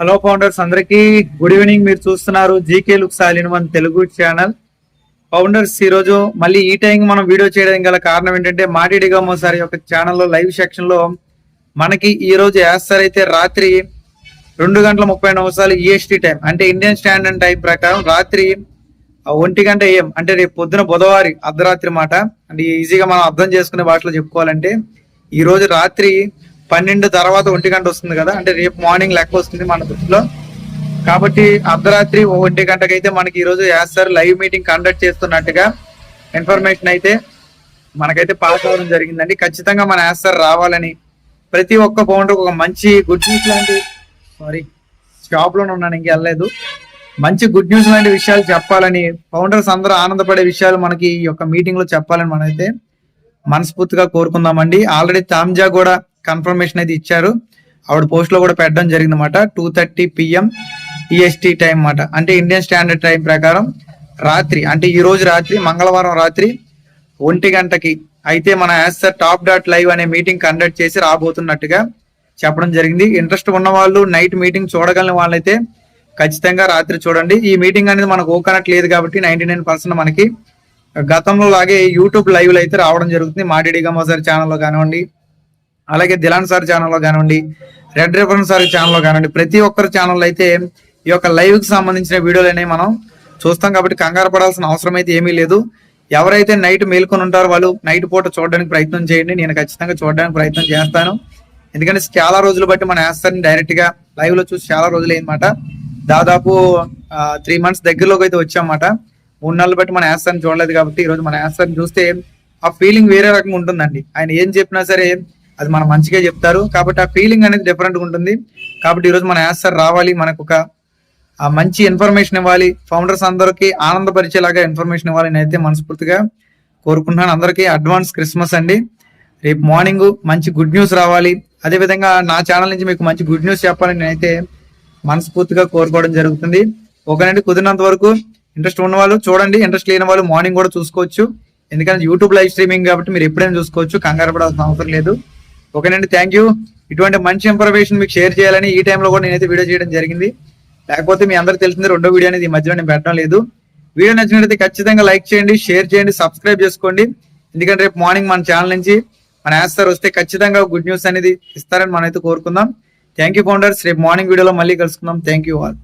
Hello founders అందరికీ good evening మీరు చూస్తున్నారు జీకే లుక్ సాలిన్ వన్ తెలుగు ఛానల్ ఫౌండర్స్ ఈ రోజు మళ్ళీ ఈ టైం మనం వీడియో చేయడానికి గల కారణం ఏంటంటే మాటిడిగా సార్ యొక్క ఛానల్లో లైవ్ సెక్షన్లో మనకి ఈరోజు రోజు అయితే రాత్రి రెండు గంటల ముప్పై నిమిషాలు ఈఎస్టీ టైం అంటే ఇండియన్ స్టాండర్డ్ టైం ప్రకారం రాత్రి ఆ ఒంటి గంట ఏం అంటే రేపు పొద్దున బుధవారి అర్ధరాత్రి మాట. అంటే ఈజీగా మనం అర్థం చేసుకునే భాషలో చెప్పుకోవాలంటే ఈరోజు రాత్రి పన్నెండు తర్వాత ఒంటి గంట వస్తుంది కదా అంటే రేపు మార్నింగ్ లెక్క వస్తుంది మన దృష్టిలో. కాబట్టి అర్ధరాత్రి ఒంటి గంటకైతే మనకి ఈరోజు రోజు లైవ్ మీటింగ్ కండక్ట్ చేస్తున్నట్టుగా ఇన్ఫర్మేషన్ అయితే మనకైతే పాస్ అవ్వడం జరిగిందండి. ఖచ్చితంగా మన సార్ రావాలని ప్రతి ఒక్క ఫౌండర్ ఒక మంచి గుడ్ న్యూస్ లాంటి సారీ షాప్లోనే ఉన్నాను ఇంక వెళ్ళలేదు. మంచి గుడ్ న్యూస్ లాంటి విషయాలు చెప్పాలని ఫౌండర్స్ అందరూ ఆనందపడే విషయాలు మనకి ఈ యొక్క మీటింగ్లో చెప్పాలని మనమైతే మనస్ఫూర్తిగా కోరుకుందామండి. ఆల్రెడీ తామ్జా కూడా కన్ఫర్మేషన్ అయితే ఇచ్చారు. ఆవిడ పోస్ట్లో కూడా పెట్టడం జరిగింది అనమాట two thirty PM EST time అన్నమాట. అంటే ఇండియన్ స్టాండర్డ్ టైం ప్రకారం రాత్రి అంటే ఈ రోజు రాత్రి మంగళవారం రాత్రి ఒంటి గంటకి అయితే మన యాస్టర్ టాప్ డాట్ లైవ్ అనే మీటింగ్ కండక్ట్ చేసి రాబోతున్నట్టుగా చెప్పడం జరిగింది. ఇంట్రెస్ట్ ఉన్న వాళ్ళు నైట్ మీటింగ్ చూడగలిగిన వాళ్ళైతే ఖచ్చితంగా రాత్రి చూడండి. ఈ మీటింగ్ అనేది మనకు ఓకనట్ లేదు కాబట్టి నైన్టీ నైన్ పర్సెంట్ మనకి గతంలో లాగే యూట్యూబ్ లైవ్లు అయితే రావడం జరుగుతుంది. మాటిడి గమోసారి ఛానల్లో కానివ్వండి అలాగే దిలాన్ సార్ ఛానల్లో కానివ్వండి రెడ్ రిఫరెన్స్ సార్ ఛానల్లో కానివ్వండి ప్రతి ఒక్కరి ఛానల్లో అయితే ఈ యొక్క లైవ్కి సంబంధించిన వీడియోలు అనేవి మనం చూస్తాం కాబట్టి కంగారు పడాల్సిన అవసరం అయితే ఏమీ లేదు. ఎవరైతే నైట్ మేల్కొని ఉంటారో వాళ్ళు నైట్ పూట చూడడానికి ప్రయత్నం చేయండి. నేను ఖచ్చితంగా చూడడానికి ప్రయత్నం చేస్తాను. ఎందుకంటే చాలా రోజులు బట్టి మన యాస్తాన్ని డైరెక్ట్గా లైవ్లో చూసి చాలా రోజులు అయిందన్నమాట దాదాపు త్రీ మంత్స్ దగ్గరలోకి అయితే వచ్చామన్నమాట మూడు నెలలు బట్టి మన యాస్తర్ని చూడలేదు కాబట్టి ఈరోజు మన యాస్తర్ని చూస్తే ఆ ఫీలింగ్ వేరే రకంగా ఉంటుందండి. ఆయన ఏం చెప్పినా సరే అది మన మంచిగా చెప్తారు. కాబట్టి ఆ ఫీలింగ్ అనేది డిఫరెంట్గా ఉంటుంది. కాబట్టి ఈరోజు రోజు మన యాస్తర్ రావాలి మనకు ఒక మంచి ఇన్ఫర్మేషన్ ఇవ్వాలి. ఫౌండర్స్ అందరికీ ఆనందపరిచేలాగా ఇన్ఫర్మేషన్ ఇవ్వాలి అయితే మనస్ఫూర్తిగా కోరుకుంటున్నాను. అందరికీ అడ్వాన్స్ క్రిస్మస్ అండి. రేపు మార్నింగ్ మంచి గుడ్ న్యూస్ రావాలి. అదే విధంగా నా ఛానల్ నుంచి మీకు మంచి గుడ్ న్యూస్ చెప్పాలని నేనైతే మనస్ఫూర్తిగా కోరుకోవడం జరుగుతుంది. ఒకనండి కుదిరినంత వరకు ఇంట్రెస్ట్ ఉన్న వాళ్ళు చూడండి. ఇంట్రెస్ట్ లేని వాళ్ళు మార్నింగ్ కూడా చూసుకోవచ్చు. ఎందుకంటే యూట్యూబ్ లైవ్ స్ట్రీమింగ్ కాబట్టి మీరు ఎప్పుడైనా చూసుకోవచ్చు. కంగారు పడాల్సిన అవసరం లేదు. ఓకేనండి థ్యాంక్ యూ ఇటువంటి మంచి ఇన్ఫర్మేషన్ మీకు షేర్ చేయాలని ఈ టైంలో కూడా నేనైతే వీడియో చేయడం జరిగింది. లేకపోతే మీ అందరికి తెలిసింది రెండో వీడియో అనేది ఈ మధ్యలో నేను పెట్టడం లేదు. వీడియో నచ్చినట్లయితే ఖచ్చితంగా లైక్ చేయండి షేర్ చేయండి సబ్స్క్రైబ్ చేసుకోండి. ఎందుకంటే రేపు మార్నింగ్ మన ఛానల్ నుంచి మన యాన్సర్ వస్తే ఖచ్చితంగా గుడ్ న్యూస్ అనేది ఇస్తారని మనం అయితే కోరుకుందాం. థ్యాంక్ యూ ఫౌండర్స్ రేపు మార్నింగ్ వీడియోలో మళ్ళీ కలుసుకుందాం. Thank you all